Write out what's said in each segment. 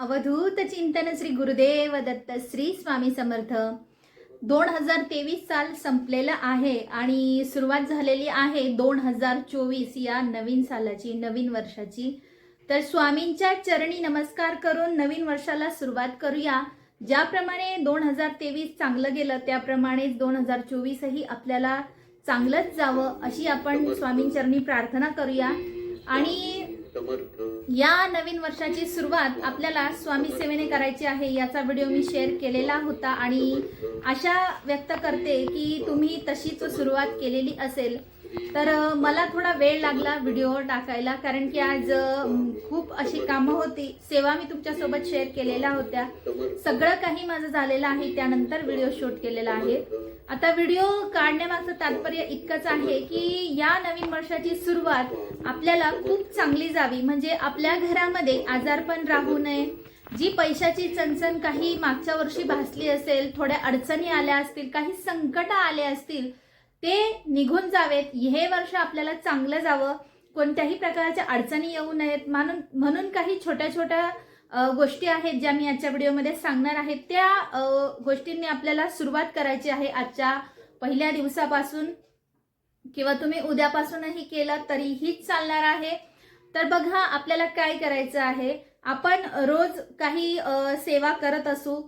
अवधूत चिंतन श्री गुरुदेव दत्त श्री स्वामी समर्थ. दोन हजार तेवीस साल संपलेलं आहे आणि सुरुवात झालेली आहे दोन हजार चोवीस या नवीन सालाची नवीन वर्षाची. तर स्वामींच्या चरणी नमस्कार करून नवीन वर्षाला सुरुवात करूया. ज्याप्रमाणे दोन हजार तेवीस चांगलं गेलं त्याप्रमाणेच दोन हजार चोवीसही आपल्याला चांगलंच जावं अशी आपण स्वामींचरणी प्रार्थना करूया. आणि या नवीन वर्षाची सुरुवात आपल्याला स्वामी सेवेने करायची आहे याचा व्हिडिओ मी शेअर केलेला होता आणि आशा व्यक्त करते की तुम्ही तशीच सुरुवात केलेली असेल. तर मला थोडा वेळ लागला व्हिडिओ टाकायला कारण की आज खूप अशी कामं होती. सेवा मी तुमच्यासोबत शेअर केलेल्या होत्या. सगळं काही माझं झालेलं आहे त्यानंतर व्हिडिओ शूट केलेला आहे. आता व्हिडिओ काढण्यामागचं तात्पर्य इतकंच आहे की या नवीन वर्षाची सुरुवात आपल्याला खूप चांगली जावी. म्हणजे आपल्या घरामध्ये आजारपण राहू नये. जी पैशाची चणचण काही मागच्या वर्षी भासली असेल थोड्या अडचणी आल्या असतील काही संकट आले असतील ते निघून जावेत. हे वर्ष आपल्याला चांगलं जावं. कोणत्याही प्रकारच्या अडचणी येऊ नयेत. म्हणून म्हणून काही छोट्या छोट्या गोष्टी आहेत ज्या मी आजच्या व्हिडिओमध्ये सांगणार आहे. त्या गोष्टींनी आपल्याला सुरुवात करायची आहे आजच्या पहिल्या दिवसापासून. किंवा तुम्ही उद्यापासूनही केलं तरीहीच चालणार आहे. तर बघा आपल्याला काय करायचं आहे? आपण रोज काही सेवा करत असू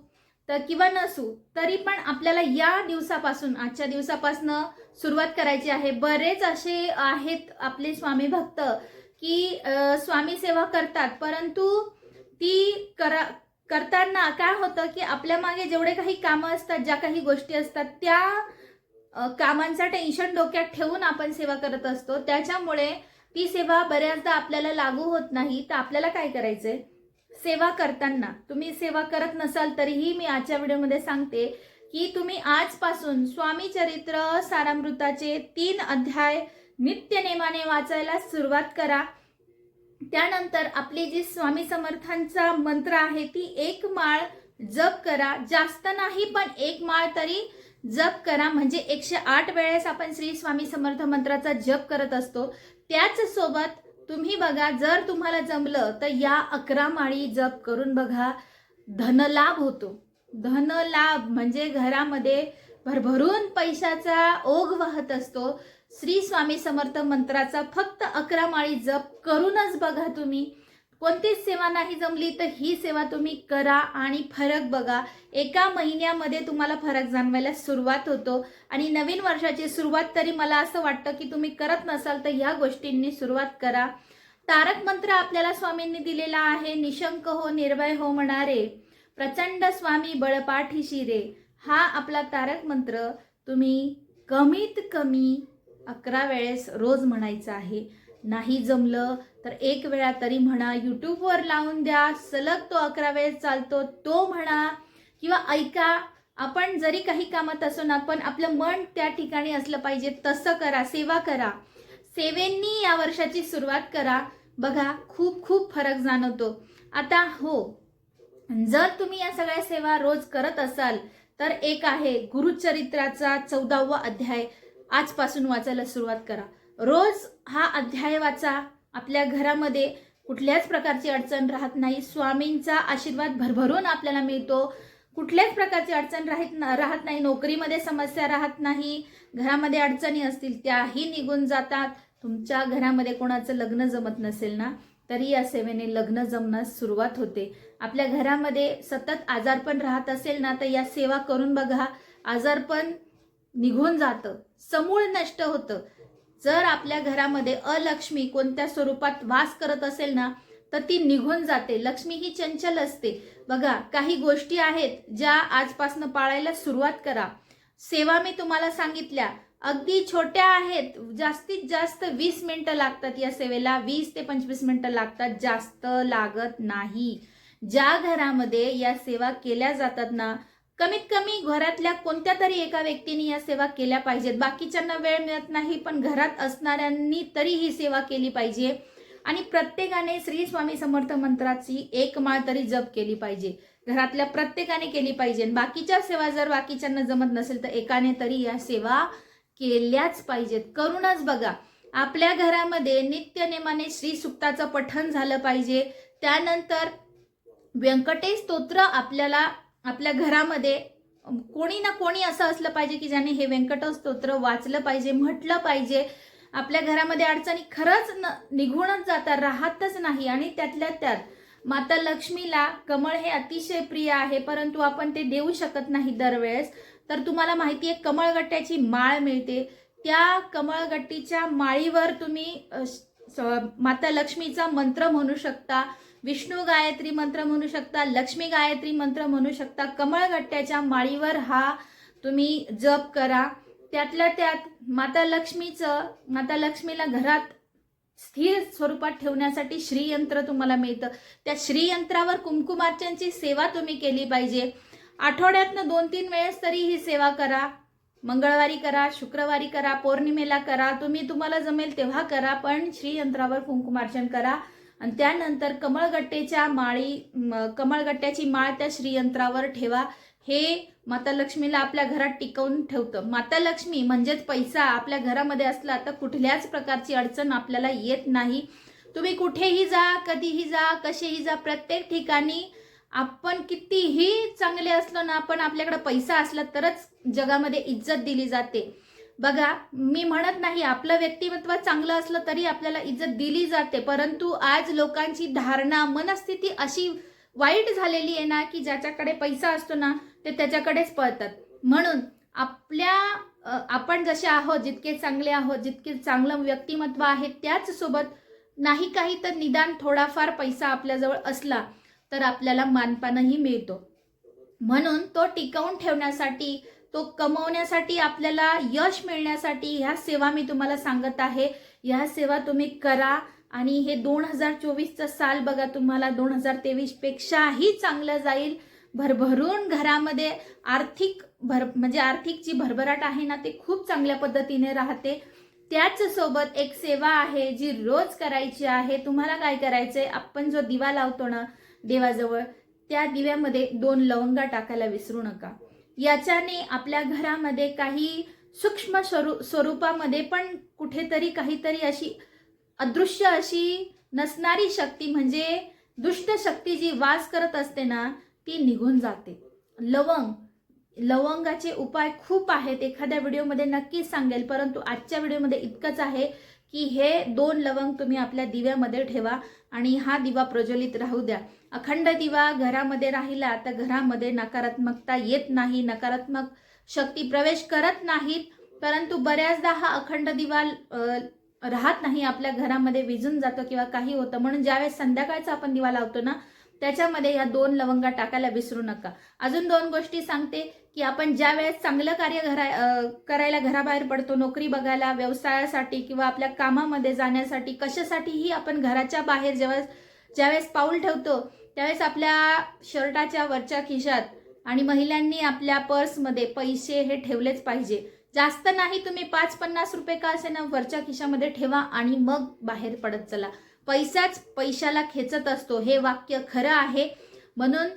तर किंवा नसू तरी पण आपल्याला या दिवसापासून आजच्या दिवसापासून सुरुवात करायची आहे. बरेच असे आहेत आपले स्वामी भक्त की स्वामी सेवा करतात. परंतु ती करा करताना काय होतं की आपल्या मागे जेवढे काही कामं असतात ज्या काही गोष्टी असतात त्या कामांचा टेन्शन डोक्यात ठेवून आपण सेवा करत असतो. त्याच्यामुळे ती सेवा बऱ्याचदा आपल्याला लागू होत नाही. तर आपल्याला काय करायचंय? सेवा करताना. तुम्ही सेवा करत नसाल तरीही मी आजच्या व्हिडिओमध्ये सांगते की तुम्ही आजपासून स्वामी चरित्र सारामृताचे तीन अध्याय नित्यनेमाने वाचायला सुरुवात करा. त्यानंतर आपली जी स्वामी समर्थांचा मंत्र आहे ती एक माळ जप करा. जास्त नाही पण एक माळ तरी जप करा. म्हणजे एकशे आठ वेळेस आपण श्री स्वामी समर्थ मंत्राचा जप करत असतो. त्याच सोबत तुम्ही बघा जर तुम्हाला जमलं तर या अकरा माळी जप करून बघा. धनलाभ होतो. धन लाभ म्हणजे घरामध्ये भरभरून पैशाचा ओघ वाहत असतो. श्री स्वामी समर्थ मंत्राचा फक्त अकरा माळी जप करूनच बघा तुम्ही. कोणतीच सेवा नाही जमली तर ही सेवा तुम्ही करा आणि फरक बघा. एका महिन्यामध्ये तुम्हाला फरक जाणवायला सुरुवात होतो. आणि नवीन वर्षाची सुरुवात तरी मला असं वाटतं की तुम्ही करत नसाल तर ह्या गोष्टींनी सुरुवात करा. तारक मंत्र आपल्याला स्वामींनी दिलेला आहे. निशंक हो निर्भय हो म्हणारे. प्रचंड स्वामी बळपाठीशी रे हा आपला तारक मंत्र तुम्ही कमीत कमी अकरा वेळेस रोज म्हणायचं आहे. नाही जमलं तर एक वेळा तरी म्हणा यूट्यूबवर लावून द्या. सलग तो अकरा वेळेस चालतो तो म्हणा. किंवा ऐका आपण जरी काही कामात असो ना पण आपलं मन त्या ठिकाणी असलं पाहिजे. तसं करा सेवा करा. सेवेंनी या वर्षाची सुरुवात करा. बघा खूप खूप फरक जाणवतो. आता हो जर तुम्ही या सगळ्या सेवा रोज करत असाल तर एक आहे गुरुचरित्राचा चौदावा अध्याय. आजपासून वाचायला सुरुवात करा. रोज हा अध्याय वाचा. आपल्या घरामध्ये कुठल्याच प्रकारची अडचण राहत नाही. स्वामींचा आशीर्वाद भरभरून आपल्याला मिळतो. कुठल्याच प्रकारची अडचण राहत राहत नाही. नोकरीमध्ये समस्या राहत नाही. घरामध्ये अडचणी असतील त्याही निघून जातात. तुमच्या घरामध्ये कोणाचं लग्न जमत नसेल ना? तरी या सेवेने लग्न जमण्यास सुरुवात होते. आपल्या घरामध्ये सतत आजारपण राहत असेल ना तर या सेवा करून बघा. आजारपण निघून जातं. समूळ नष्ट होतं. जर आपल्या घरामध्ये अलक्ष्मी कोणत्या स्वरूपात वास करत असेल ना तर ती निघून जाते. लक्ष्मी ही चंचल असते. बघा काही गोष्टी आहेत ज्या आजपासून पाळायला सुरुवात करा. सेवा मी तुम्हाला सांगितल्या. अगदी छोट्या आहेत जास्तीत जास्त वीस मिनटं लागतात या सेवेला. वीस ते पंचवीस मिनटं लागतात जास्त लागत नाही. ज्या घरामध्ये या सेवा केल्या जातात ना कमीत कमी घरातल्या कोणत्या तरी एका व्यक्तीने या सेवा केल्या पाहिजेत. बाकीच्यांना वेळ मिळत नाही पण घरात असणाऱ्यांनी तरी ही सेवा केली पाहिजे. आणि प्रत्येकाने श्री स्वामी समर्थ मंत्राची एक माळ तरी जप केली पाहिजे. घरातल्या प्रत्येकाने केली पाहिजे. बाकीच्या सेवा जर बाकीच्यांना जमत नसेल तर एकाने तरी या सेवा केल्याच पाहिजेत. करूनच बघा. आपल्या घरामध्ये नित्यनेमाने श्री सुक्ताचं पठण झालं पाहिजे. त्यानंतर व्यंकटेश स्तोत्र आपल्याला आपल्या घरामध्ये कोणी ना कोणी असं असलं पाहिजे की ज्याने हे व्यंकटेश स्तोत्र वाचलं पाहिजे म्हटलं पाहिजे. आपल्या घरामध्ये अडचणी खरंच न निघूनच जातात राहतच नाही. आणि त्यातल्या त्यात माता लक्ष्मीला कमळ हे अतिशय प्रिय आहे परंतु आपण ते देऊ शकत नाही दरवेळेस. तर तुम्हाला माहिती आहे कमळगट्ट्याची माळ मिळते. त्या कमळगट्टीच्या माळीवर तुम्ही स- माता लक्ष्मीचा मंत्र म्हणू शकता विष्णू गायत्री मंत्र म्हणू शकता लक्ष्मी गायत्री मंत्र म्हणू शकता. कमळगट्ट्याच्या माळीवर हा तुम्ही जप करा. त्यातल्या त्यात माता लक्ष्मीचं माता लक्ष्मीला घरात स्थिर स्वरूपात ठेवण्यासाठी श्रीयंत्र तुम्हाला मिळतं. त्या श्रीयंत्रावर कुंकुमार्चनची सेवा तुम्ही केली पाहिजे. आठवड्यातनं दोन तीन वेळेस तरी ही सेवा करा. मंगळवारी करा शुक्रवारी करा पौर्णिमेला करा. तुम्ही तुम्हाला जमेल तेव्हा करा पण श्रीयंत्रावर कुंकुमार्चन करा. आणि त्यानंतर कमळगट्टेच्या माळी कमळगट्ट्याची माळ त्या श्रीयंत्रावर ठेवा. हे माता लक्ष्मीला आपल्या घरात टिकवून ठेवतं. माता लक्ष्मी म्हणजेच पैसा आपल्या घरामध्ये असला तर कुठल्याच प्रकारची अडचण आपल्याला येत नाही. तुम्ही कुठेही जा कधीही जा कसेही जा प्रत्येक ठिकाणी आपण कितीही चांगले असलो ना आपण आपल्याकडे पैसा असला तरच जगामध्ये इज्जत दिली जाते. बघा मी म्हणत नाही आपलं व्यक्तिमत्व चांगलं असलं तरी आपल्याला इज्जत दिली जाते परंतु आज लोकांची धारणा मनस्थिती अशी वाईट झालेली आहे ना की ज्याच्याकडे पैसा असतो ना ते त्याच्याकडेच पळतात. म्हणून आपल्या आपण जसे आहोत जितके चांगले आहोत जितके चांगलं व्यक्तिमत्व आहे त्याच सोबत नाही काही तर निदान थोडाफार पैसा आपल्याजवळ असला तर आपल्याला मानपानही मिळतो. म्हणून तो टिकवून ठेवण्यासाठी तो कमवण्यासाठी आपल्याला यश मिळण्यासाठी ह्या सेवा मी तुम्हाला सांगत आहे. ह्या सेवा तुम्ही करा आणि हे दोन हजार चोवीसचं साल बघा तुम्हाला दोन हजार तेवीसपेक्षाही चांगलं जाईल. भरभरून घरामध्ये आर्थिक भर म्हणजे आर्थिक जी भरभराट आहे ना ते खूप चांगल्या पद्धतीने राहते. त्याच सोबत एक सेवा आहे जी रोज करायची आहे. तुम्हाला काय करायचंय? आपण जो दिवा लावतो ना देवाजवळ त्या दिव्यामध्ये दोन लवंगा टाकायला विसरू नका. याच्याने आपल्या घरामध्ये काही सूक्ष्म स्वरू स्वरूपामध्ये पण कुठेतरी काहीतरी अशी अदृश्य अशी नसणारी शक्ती म्हणजे दुष्ट शक्ती जी वास करत असते ना ती निघून जाते. लवंग लवंगाचे उपाय खूप आहेत. एखाद्या व्हिडिओमध्ये नक्कीच सांगेल परंतु आजच्या व्हिडिओमध्ये इतकंच आहे. की हे दोन लवंग तुम्ही आपल्या दिव्यामध्ये ठेवा आणि हा दिवा प्रज्वलित राहू द्या. अखंड दिवा घरामध्ये राहिला तर घरामध्ये नकारात्मकता येत नाही नकारात्मक शक्ती प्रवेश करत नाहीत. परंतु बऱ्याचदा हा अखंड दिवा राहत नाही आपल्या घरामध्ये विजून जातो किंवा काही होतं. म्हणून ज्यावेळेस संध्याकाळचा आपण दिवा लावतो ना त्याच्यामध्ये या दोन लवंगा टाकायला विसरू नका. अजून दोन गोष्टी सांगते की आपण ज्या वेळेस चांगलं कार्य घरा करायला घराबाहेर पडतो नोकरी बघायला व्यवसायासाठी किंवा आपल्या कामामध्ये जाण्यासाठी कशासाठीही आपण घराच्या बाहेर जेव्हा ज्यावेळेस पाऊल ठेवतो त्यावेळेस आपल्या शर्टाच्या वरच्या खिशात आणि महिलांनी आपल्या पर्समध्ये पैसे हे ठेवलेच पाहिजे. जास्त नाही तुम्ही पाच पन्नास रुपये का असे ना वरच्या खिशामध्ये ठेवा आणि मग बाहेर पडत चला. पैसाच पैशाला खेचत असतो. हे वाक्य खरं आहे. म्हणून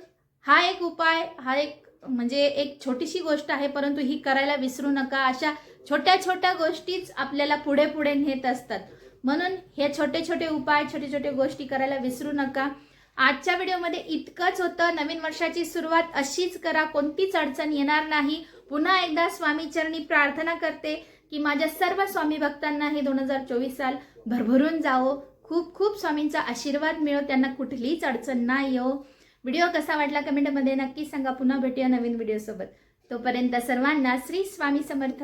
हा एक उपाय हा एक म्हणजे एक छोटीशी गोष्ट आहे परंतु ही करायला विसरू नका. अशा छोट्या छोट्या गोष्टीच आपल्याला पुढे पुढे नेत असतात. म्हणून हे छोटे छोटे उपाय छोटे छोटे गोष्टी करायला विसरू नका. आजच्या व्हिडिओमध्ये इतकंच होतं. नवीन वर्षाची सुरुवात अशीच करा. कोणतीच अडचण येणार नाही. पुन्हा एकदा स्वामीचरणी प्रार्थना करते की माझ्या सर्व स्वामी भक्तांना हे दोन हजार चोवीस साल भरभरून जावो. खूप खूप स्वामींचा आशीर्वाद मिळो त्यांना कुठलीच अडचण नाही हो. येऊ व्हिडिओ कसा वाटला कमेंटमध्ये नक्की सांगा. पुन्हा भेटूया नवीन व्हिडिओसोबत तोपर्यंत सर्वांना श्री स्वामी समर्थ.